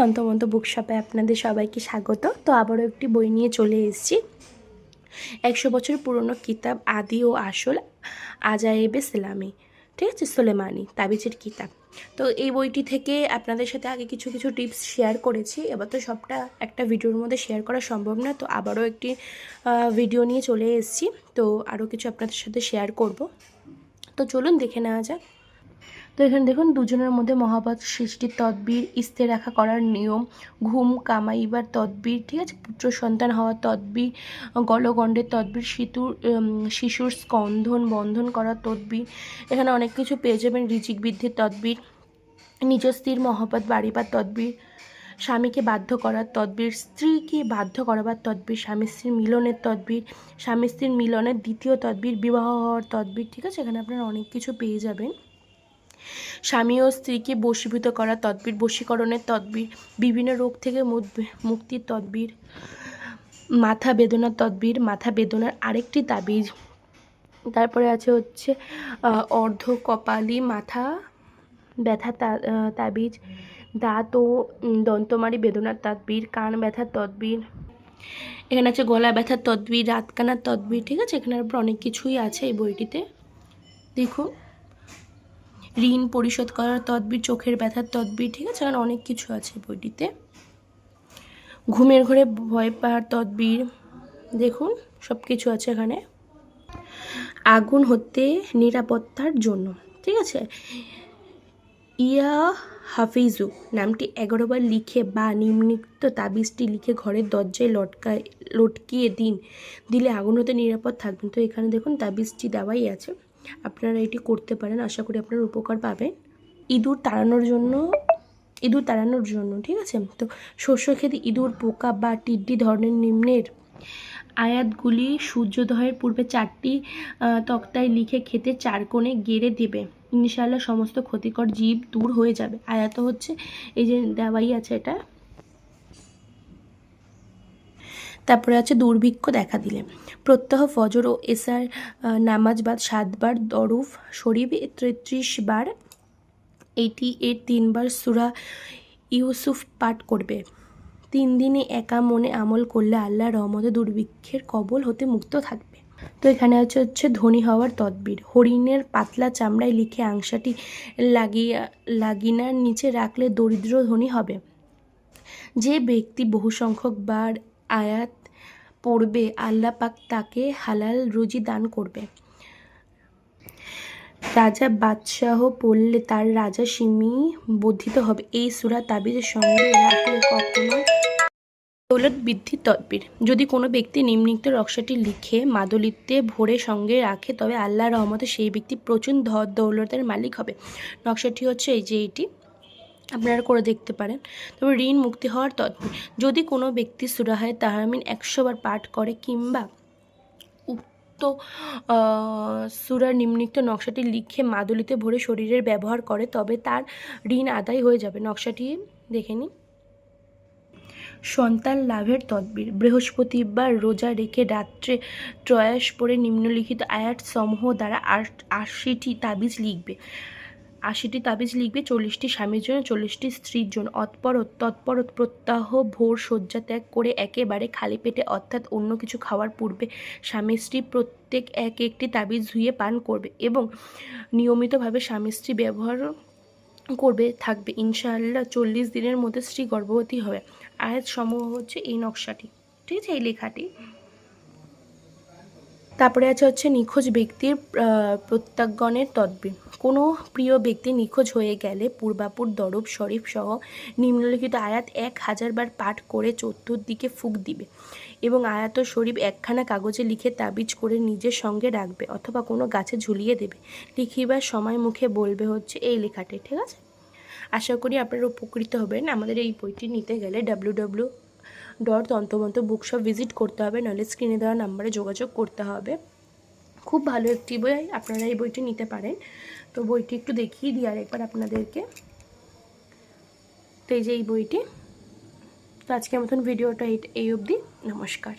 তন্তমন্ত বুকশপে আপনাদের সবাইকে স্বাগত। তো আবারও একটি বই নিয়ে চলে এসেছি। একশো বছর পুরনো কিতাব আদি ও আসল আজায়েবে সেলামি, ঠিক আছে? সোলেমানি তাবিজের কিতাব। তো এই বইটি থেকে আপনাদের সাথে আগে কিছু কিছু টিপস শেয়ার করেছি। এবার তো সবটা একটা ভিডিওর মধ্যে শেয়ার করা সম্ভব না। তো আবারও একটি ভিডিও নিয়ে চলে এসেছি। তো আরও কিছু আপনাদের সাথে শেয়ার করব। তো চলুন দেখে নেওয়া যাক। তো এখানে দেখুন দুজনের মধ্যে মহাপাত সৃষ্টির তদবির ইস্তেরাখা করার নিয়ম ঘুম কামাইবার তদবির ঠিক আছে? পুত্র সন্তান হওয়ার তদবির গলগণ্ডের তদবির উম, শিশুর স্কন্ধন বন্ধন করার তদবির এখানে অনেক কিছু পেয়ে যাবেন রিজিক বৃদ্ধির তদবির নিজ স্ত্রীর মহাপাত বাড়িবার তদবির স্বামীকে বাধ্য করার তদবির স্ত্রীকে বাধ্য করাবার তদবির স্বামী স্ত্রীর মিলনের তদবির স্বামী স্ত্রীর মিলনের দ্বিতীয় তদবির বিবাহ হওয়ার তদবির ঠিক আছে? এখানে আপনারা অনেক কিছু পেয়ে যাবেন। স্বামী ও স্ত্রীকে বশীভূত করা তদবির, বশীকরণের তদবির, বিভিন্ন রোগ থেকে মুক্তির তদবির, মাথা বেদনার তদবির, মাথা বেদনার আরেকটি তাবিজ। তারপরে আছে হচ্ছে অর্ধ কপালি মাথা ব্যথা তাবিজ, দাঁত ও দন্তমারি বেদনার তদবির, কান ব্যথার তদবির। এখানে আছে গলা ব্যথার তদবির রাত কানার তদবির, ঠিক আছে? এখানে অনেক কিছুই আছে এই বইটিতে। দেখুন। ঋণ পরিশোধ করার তদবির, চোখের ব্যথার তদবির, ঠিক আছে? এখানে অনেক কিছু আছে বইটিতে। ঘুমের ঘরে ভয় পাওয়ার তদবির, দেখুন সব কিছু আছে এখানে। আগুন হতে নিরাপত্তার জন্য, ঠিক আছে? ইয়া হাফিজু নামটি এগারোবার লিখে বা নিম্নিক্ত তাবিজটি লিখে ঘরের দরজায় লটকায়, লটকিয়ে দিন। দিলে আগুন হতে নিরাপদ থাকবেন। তো এখানে দেখুন, তাবিজটি দেওয়াই আছে। আপনারা এটি করতে পারেন, আশা করি আপনারা উপকার পাবেন। ইঁদুর তাড়ানোর জন্য, ইঁদুর তাড়ানোর জন্য, ঠিক আছে? তো শস্য খেতে ইঁদুর, পোকা বা টিড্ডি ধরনের নিম্নের আয়াতগুলি সূর্যোদয়ের পূর্বে চারটি তক্তায় লিখে খেতে চার কোণে গেড়ে দেবে। ইনশাআল্লাহ সমস্ত ক্ষতিকর জীব দূর হয়ে যাবে। আয়াত হচ্ছে, এই যে দেওয়াই আছে এটা তারপরে আছে দুর্ভিক্ষ দেখা দিলে। প্রত্যহ ফজর ও এসার নামাজ বাদ সাতবার দরুফ শরীফ তেত্রিশ বার এইটি এর তিনবার সুরা ইউসুফ পাঠ করবে। তিন দিনে একা মনে আমল করলে আল্লাহ রহমতে দুর্ভিক্ষের কবল হতে মুক্ত থাকবে। তো এখানে আছে হচ্ছে ধনী হওয়ার তদবির। হরিণের পাতলা চামড়ায় লিখে আংশাটি লাগিয়া, লাগিনার নিচে রাখলে দরিদ্র ধনী হবে। যে ব্যক্তি বহু সংখ্যক বার আয়াত পড়বে, আল্লাহ পাক তাকে হালাল রুজি দান করবে। রাজা বাদশাহ পড়লে তার রাজা সিমি বর্ধিত হবে। এই সুরা তাবিজের সঙ্গে রাখলে কখনো দৌলত বৃদ্ধির তদবির। যদি কোনো ব্যক্তি নিম্নিক্ত রক্সাটি লিখে মাদলিতে ভরে সঙ্গে রাখে, তবে আল্লাহ রহমতে সেই ব্যক্তি প্রচুর ধর দৌলতের মালিক হবে। নকশাটি হচ্ছে এই যে এইটি আপনারা করে দেখতে পারেন। তবে ঋণ মুক্তি হওয়ার তদবির, যদি কোনো ব্যক্তি সুরাহায় তাহামিন একশো বার পাঠ করে কিংবা উক্ত সুরার নিম্নিক্ত নকশাটি লিখে মাদুলিতে ভরে শরীরের ব্যবহার করে, তবে তার ঋণ আদায় হয়ে যাবে। নকশাটি দেখে নিন। সন্তান লাভের তদবির, বৃহস্পতিবার রোজা রেখে রাত্রে ত্রয়াস পরে নিম্নলিখিত আয়াত সমূহ দ্বারা আশিটি তাবিজ লিখবে। আশিটি তাবিজ লিখবে, চল্লিশটি স্বামীর জন্য, চল্লিশটি স্ত্রীর জন্য। অতপরত তৎপরত প্রত্যাহ ভোর শয্যা ত্যাগ করে একেবারে খালি পেটে অর্থাৎ অন্য কিছু খাওয়ার পূর্বে স্বামী স্ত্রী প্রত্যেক এক একটি তাবিজ ধুয়ে পান করবে এবং নিয়মিতভাবে স্বামী স্ত্রী ব্যবহার করবে, থাকবে। ইনশাআল্লাহ চল্লিশ দিনের মধ্যে স্ত্রী গর্ভবতী হবে। আয়াত সমূহ হচ্ছে এই নকশাটি। ঠিক আছে, এই লেখাটি? তারপরে আছে হচ্ছে নিখোঁজ ব্যক্তির আহ, প্রত্যাজ্ঞানের তদবির কোনো প্রিয় ব্যক্তি নিখোঁজ হয়ে গেলে পূর্বাপুর দরব শরীফ সহ নিম্নলিখিত আয়াত এক হাজার বার পাঠ করে চতুর্দিকে ফুক দিবে এবং আয়াত ও শরীফ একখানা কাগজে লিখে তাবিজ করে নিজের সঙ্গে রাখবে অথবা কোনো গাছে ঝুলিয়ে দেবে। লিখিবার সময় মুখে বলবে হচ্ছে এই লেখাটি ঠিক আছে? আশা করি আপনারা উপকৃত হবেন। আমাদের এই বইটি নিতে গেলে ডাব্লিউ ডাব্লিউ ডট তন্তমন্ত বুকশপ ভিজিট করতে হবে, নাহলে স্ক্রিনে দেওয়া নাম্বারে যোগাযোগ করতে হবে। খুব ভালো একটি বই, আপনারা এই বইটি নিতে পারেন। তো বইটি একটু দেখিয়ে দিই আর একবার আপনাদেরকে। তো এই যে এই বইটি। তো আজকের মতন ভিডিওটা এই অবধি। নমস্কার।